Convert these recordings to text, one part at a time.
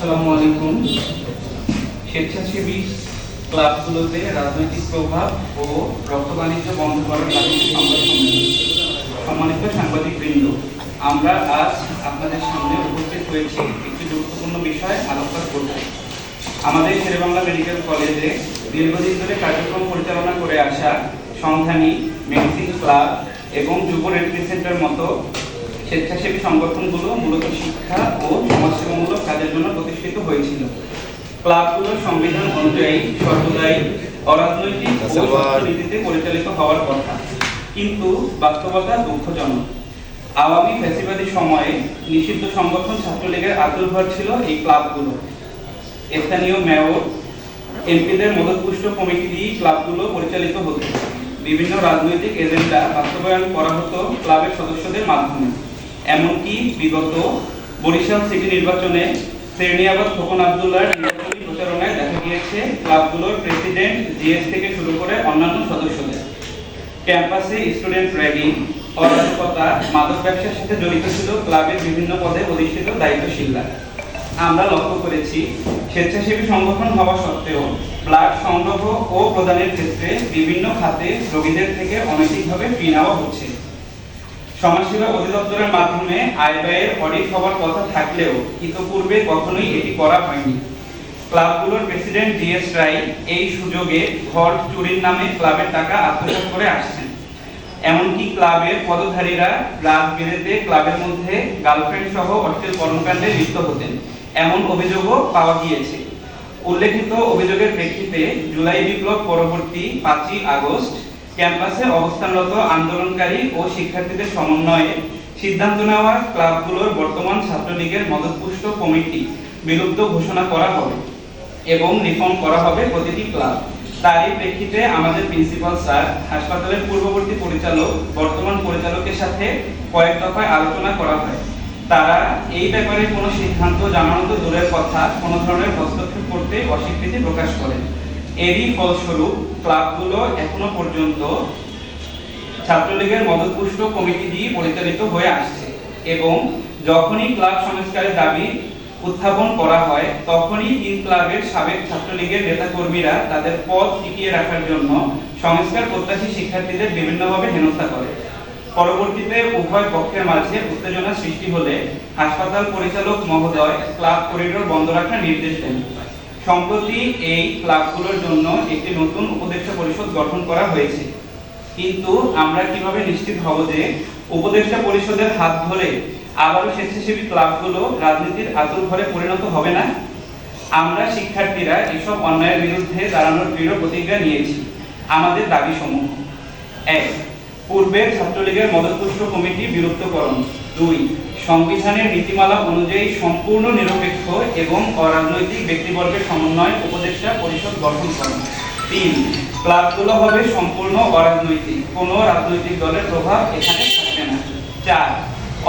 আসসালামু আলাইকুম স্বেচ্ছাসেবী ক্লাবগুলোতে রাজনৈতিক প্রভাব ও রক্ত বাণিজ্য বন্ধ করার। সম্মানিত সাংবাদিক বৃন্দ আমরা আজ আপনাদের সামনে উপস্থিত হয়েছি একটি গুরুত্বপূর্ণ বিষয় আলোচনা করতে আমাদের শেরেবাংলা মেডিকেল কলেজে দীর্ঘদিন ধরে কার্যক্রম পরিচালনা করে আসা সংধানী মেডিসিন ক্লাব এবং যুব রেডক্রিস সেন্টার মতো স্বেচ্ছাসেবী সংগঠনগুলো মূলত শিক্ষা ও সমাজসেবামূলক ক্লাবগুলোর সংবিধান অনুযায়ী সর্বদাই অরাজনৈতিক নীতিতে পরিচালিত হওয়ার কথা। কিন্তু বাস্তবতা দুঃখজনক। আওয়ামী ফ্যাসিবাদী সময়ে নিষিদ্ধ সংগঠন ছাত্রলীগের আতুরঘর ছিল এই ক্লাবগুলো। স্থানীয় মেয়র এমপিদের মদতপুষ্ট কমিটি দিয়ে ক্লাবগুলো পরিচালিত হতো। বিভিন্ন রাজনৈতিক এজেন্ডা বাস্তবায়ন করা হতো ক্লাবের সদস্যদের মাধ্যমে। এমনকি বিগত বরিশাল সিটি নির্বাচনে শ্রেণিয়াবাদ খোকন আবদুল্লাহর নির্বাচনী প্রচারণায় দেখা গিয়েছে ক্লাবগুলোর প্রেসিডেন্ট, জিএস থেকে শুরু করে অন্যান্য সদস্যদের। ক্যাম্পাসে স্টুডেন্ট র্যাগিং, অরাজকতা, মাদক ব্যবসার সাথে জড়িত ছিল ক্লাবের বিভিন্ন পদে অধিষ্ঠিত দায়িত্বশীলরা। আমরা লক্ষ্য করেছি, স্বেচ্ছাসেবী সংগঠন হওয়া সত্ত্বেও ব্লাড সংগ্রহ ও প্রদানের ক্ষেত্রে বিভিন্ন খাতে রোগীদের থেকে অনৈতিকভাবে ফি নেওয়া হচ্ছে। সমাজসেবা অধিদপ্তরের মাধ্যমে আয় ব্যয়ের অডিট হওয়ার কথা থাকলেও ইতোপূর্বে কখনোই এটি করা হয়নি। ক্লাবগুলোর প্রেসিডেন্ট জিএস রাই এই সুযোগে ঘর চুরির নামে ক্লাবের টাকা আত্মসাৎ করে আসছেন। এমনকি ক্লাবের পদধারীরা রাত বিরেতে ক্লাবের মধ্যে গার্লফ্রেন্ড সহ অশ্লীল কর্মকাণ্ডে লিপ্ত হতেন। এমন অভিযোগও পাওয়া গিয়েছে। উল্লেখিত অভিযোগের প্রেক্ষিতে জুলাই বিপ্লব পরবর্তী পাঁচই আগস্ট ক্যাম্পাসে অবস্থানরত আন্দোলনকারী ও শিক্ষার্থীদের সমন্বয়ে সিদ্ধান্ত নেওয়া ক্লাবগুলোর বর্তমান ছাত্রলীগের মদতপুষ্ট কমিটি বিলুপ্ত ঘোষণা করা হবে। এবং রিফর্ম করা হবে প্রতিটি ক্লাব তারই প্রেক্ষিতে আমাদের প্রিন্সিপাল স্যার হাসপাতালের পূর্ববর্তী পরিচালক, বর্তমান পরিচালকের সাথে কয়েক দফায় আলোচনা করা হয়। তারা এই ব্যাপারে কোনো সিদ্ধান্ত জানানো তো দূরের কথা, কোনো ধরনের হস্তক্ষেপ করতে অস্বীকৃতি প্রকাশ করেন। এরই ফলস্বরূপ ক্লাবগুলো এখনও পর্যন্ত ছাত্রলীগের মদতপুষ্ট কমিটি দিয়ে পরিচালিত হয়ে আসছে এবং যখনই ক্লাব সংস্কারের দাবি উত্থাপন করা হয়, তখনই তিন ক্লাবের সাবেক ছাত্রলীগের নেতাকর্মীরা তাদের পদ টিকিয়ে রাখার জন্য সংস্কার প্রত্যাশী শিক্ষার্থীদের বিভিন্নভাবে হেনস্থা করে। পরবর্তীতে উভয় পক্ষের মাঝে উত্তেজনা সৃষ্টি হলে হাসপাতাল পরিচালক মহোদয় ক্লাব করিডোর বন্ধ রাখার নির্দেশ দেন। সম্প্রতি এই ক্লাবগুলোর জন্য একটি নতুন উপদেষ্টা পরিষদ গঠন করা হয়েছে। কিন্তু আমরা কীভাবে নিশ্চিত হব যে উপদেষ্টা পরিষদের হাত ধরে আবারও স্বেচ্ছাসেবী ক্লাবগুলো রাজনীতির আতুর ঘরে পরিণত হবে না? আমরা শিক্ষার্থীরা এসব অন্যায়ের বিরুদ্ধে দাঁড়ানোর দৃঢ় প্রতিজ্ঞা নিয়েছি। আমাদের দাবি সমূহ এক, পূর্বের ছাত্রলীগের মদতপুষ্ট কমিটি বিলুপ্তকরণ। দুই, সংবিধানের নীতিমালা অনুযায়ী সম্পূর্ণ নিরপেক্ষ এবং অরাজনৈতিক ব্যক্তিবর্গের সমন্বয় উপদেষ্টা পরিষদ গঠন করুন। তিন, ক্লাবগুলো হবে সম্পূর্ণ অরাজনৈতিক। কোনো রাজনৈতিক দলের প্রভাব এখানে চার।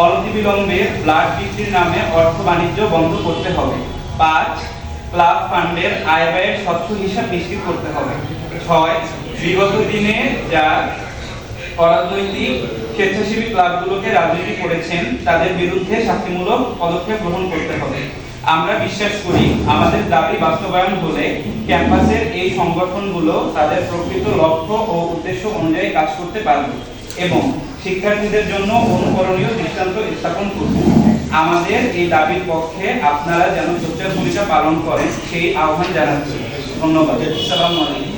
অনতিবিলম্বে ব্লাড বিক্রির নামে অর্থ বাণিজ্য বন্ধ করতে হবে। পাঁচ, ক্লাব ফান্ডের আয় ব্যয়ের স্বচ্ছ হিসাব নিশ্চিত করতে হবে। ছয়, বিগত দিনে যা অরাজনৈতিক স্বেচ্ছাসেবী ক্লাবগুলোকে রাজনীতি করেছেন, তাদের বিরুদ্ধে শাস্তিমূলক পদক্ষেপ গ্রহণ করতে হবে। আমরা বিশ্বাস করি, আমাদের দাবি বাস্তবায়ন হলে ক্যাম্পাসের এই সংগঠনগুলো তাদের প্রকৃত লক্ষ্য ও উদ্দেশ্য অনুযায়ী কাজ করতে পারবে এবং শিক্ষার্থীদের জন্য অনুকরণীয় দৃষ্টান্ত স্থাপন করব। আমাদের এই দাবির পক্ষে আপনারা যেন সোচ্চার ভূমিকা পালন করেন সেই আহ্বান জানাচ্ছি। ধন্যবাদ। আসসালামু আলাইকুম।